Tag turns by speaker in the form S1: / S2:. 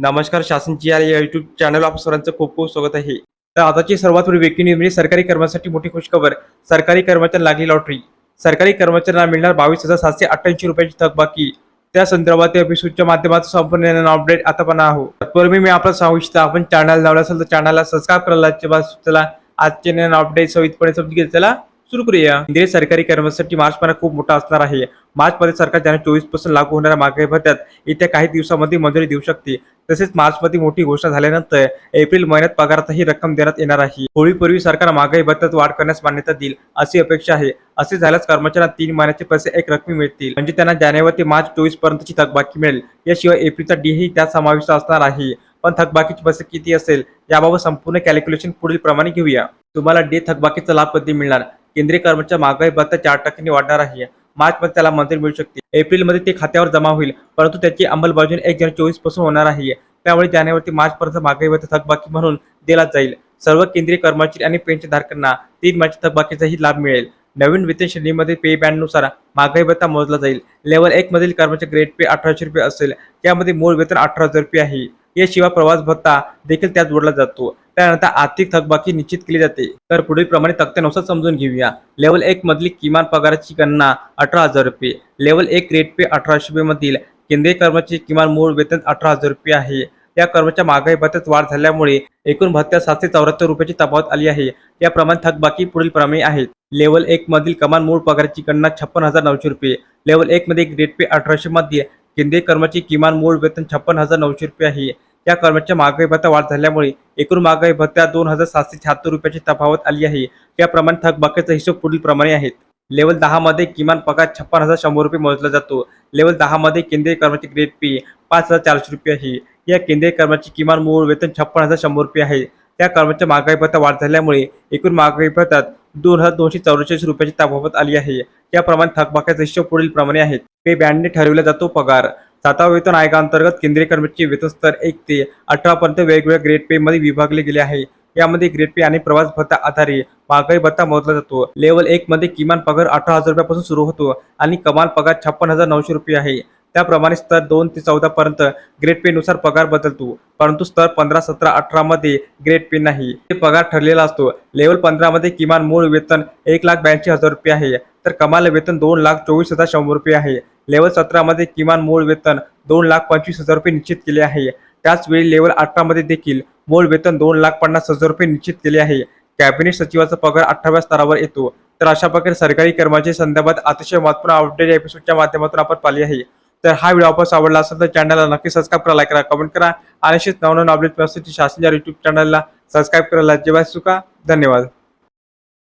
S1: नमस्कार शासनची या YouTube channel आप सरांचं खूप खूप स्वागत आहे. तर आताची सर्वात मोठी वेगळी न्यूज म्हणजे सरकारी कर्मचाऱ्यांसाठी मोठी खुशखबर सरकारी कर्मचाऱ्यांना लागली लॉटरी सरकारी कर्मचाऱ्यांना मिळणार बावीस हजार सातशे अठ्ठ्याऐंशी रुपयाची थकबाकी. त्या संदर्भात एपिसोडच्या माध्यमातून संपूर्ण अपडेट आता पण आहो तत्पूर्वी मी आपलं सांगू इच्छितो आपण चॅनल लावला असेल तर चॅनलला सबस्क्राईब करायला चला आजचे नवीन अपडेट सवितपणे समजून घेतलं चला सुरू करूया. केंद्रीय सरकारी कर्मचाऱ्यांसाठी मार्च महिना खूप मोठा असणार आहे. मार्च मध्ये सरकार ज्यांना चोवीसपासून लागू होणाऱ्या महागाई भत्त्यात येत्या काही दिवसामध्ये मंजुरी देऊ शकते. तसेच मार्च मध्ये मोठी घोषणा झाल्यानंतर एप्रिल महिन्यात पगारात ही रक्कम देण्यात येणार आहे. होळीपूर्वी सरकार महागाई भत्त्यात वाढ करण्यास मान्यता देईल अशी अपेक्षा आहे. असे झाल्यास कर्मचाऱ्यांना तीन महिन्याचे पैसे एक रकमी मिळतील. म्हणजे त्यांना जानेवारी ते मार्च चोवीस पर्यंतची थकबाकी मिळेल. याशिवाय एप्रिलचा डी ही त्यात समाविष्ट असणार आहे. पण थकबाकीचे पैसे किती असेल याबाबत संपूर्ण कॅल्क्युलेशन पुढील प्रमाणे घेऊया. तुम्हाला डे थकबाकीचा लाभ कधी मिळणार? केंद्रीय कर्मचारी महागाई भत्ता चार टक्क्यांनी वाढणार आहे. मार्च मध्ये त्याला मंजुरी मिळू शकते. एप्रिलमध्ये ते खात्यावर जमा होईल परंतु त्याची अंमलबजावणी एक जानेवारी चोवीसपासून होणार आहे. त्यामुळे जानेवारी ते मार्च पर्यंत महागाई भत्ता थकबाकी म्हणून दिला जाईल. सर्व केंद्रीय कर्मचारी आणि पेन्शनधारकांना तीन मार्च थकबाकीचाही लाभ मिळेल. नवीन वेतन श्रेणीमध्ये पे बँडनुसार महागाई भत्ता मोजला जाईल. लेवल एक मधील कर्मचारी ग्रेड पे अठराशे रुपये असेल. त्यामध्ये मूळ वेतन अठरा हजार रुपये आहे. याशिवाय प्रवास भत्ता देखील त्यात जोडला जातो. त्यानंतर आर्थिक थकबाकी निश्चित केली जाते. तर पुढील प्रमाणे तक्त्यानुसार समजून घेऊया. लेवल एक मधली किमान पगाराची गणना अठरा हजार रुपये. लेवल एक ग्रेड पे अठराशे रुपये मधील केंद्रीय कर्मचारी किमान मूळ वेतन अठरा हजार रुपये आहे. या कर्मचारी महागाई भत्त्यात वाढ झाल्यामुळे एकूण भत्त्या सातशे चौऱ्याहत्तर रुपयाची तफावत आली आहे. याप्रमाणे थकबाकी पुढील प्रमाणे आहेत लेवल एक मधील कमाल मूळ पगाराची गणना छप्पन हजार नऊशे रुपये. लेवल एक मध्ये ग्रेड पे अठराशे मध्ये केंद्रीय कर्मचारी किमान मूळ वेतन छप्पन हजार नऊशे रुपये आहे. या कर्मच्या महागाई भत्ता वाढ झाल्यामुळे एकूण महागाई भत्त्यात दोन हजार सातशे शहात्तर रुपयाची तफावत आली आहे. याप्रमाणे थकबाकीचा हिशोब पुढील प्रमाणे आहेत. लेवल दहामध्ये किमान पगार छप्पन हजार शंभर रुपये मोजला जातो. लेवल दहामध्ये केंद्रीय कर्मचारी ग्रेड पे पाच हजार चारशे रुपये आहे. या केंद्रीय कर्मचारी किमान मूळ वेतन छप्पन हजार शंभर रुपये आहे. त्या कर्मचारी महागाई भत्ता वाढ झाल्यामुळे एकूण महागाई भत्त्यात दोन हजार दोनशे चौवेचाळीस रुपयाची तफावत आली आहे. त्याप्रमाणे थकबाकीचा हिशोब पुढील प्रमाणे आहेत. पे बँडने ठरविला जातो पगार. सातवा वेतन आयोगाअंतर्गत केंद्रीय कर्मचारी वेतन स्तर एक ते अठरा पर्यंत वेगवेगळ्या ग्रेड पे मध्ये विभागले गेले आहे. यामध्ये ग्रेड पे आणि प्रवास भत्ता आधारे महागाई भत्ता मोजला जातो. लेवल एक मध्ये किमान पगार अठरा हजार रुपयापासून सुरू होतो आणि कमाल पगार छप्पन हजार नऊशे रुपये आहे. त्याप्रमाणे स्तर दोन ते चौदा पर्यंत ग्रेड पे नुसार पगार बदलतो. परंतु स्तर पंधरा सतरा अठरा मध्ये ग्रेड पे नाही. ते पगार ठरलेला असतो. लेवल पंधरा मध्ये किमान मूळ वेतन एक लाख ब्याऐंशी हजार रुपये आहे. तर कमाल वेतन दोन लाख चोवीस हजार शंभर रुपये आहे. लेवल सतरामध्ये किमान मूळ वेतन दोन लाख पंचवीस हजार रुपये निश्चित केले आहे. त्याचवेळी लेवल अठरामध्ये देखील मूळ वेतन दोन लाख पन्नास हजार रुपये निश्चित केले आहे. कॅबिनेट सचिवाचा पगार अठराव्या स्तरावर येतो. तर अशा प्रकारे सरकारी कर्मचारी संदर्भात अतिशय महत्त्वपूर्ण अपडेट एपिसोडच्या माध्यमातून आपण पाहिली आहे. तर हा व्हिडिओ आपण आवडला असेल तर चॅनलला नक्की सबस्क्राईब करा लाईक करा कमेंट करा. आणि असेच नवनवीन अपडेट शासनाच्या युट्यूब चॅनलला सबस्क्राईब करायला जेव्हा चुका धन्यवाद.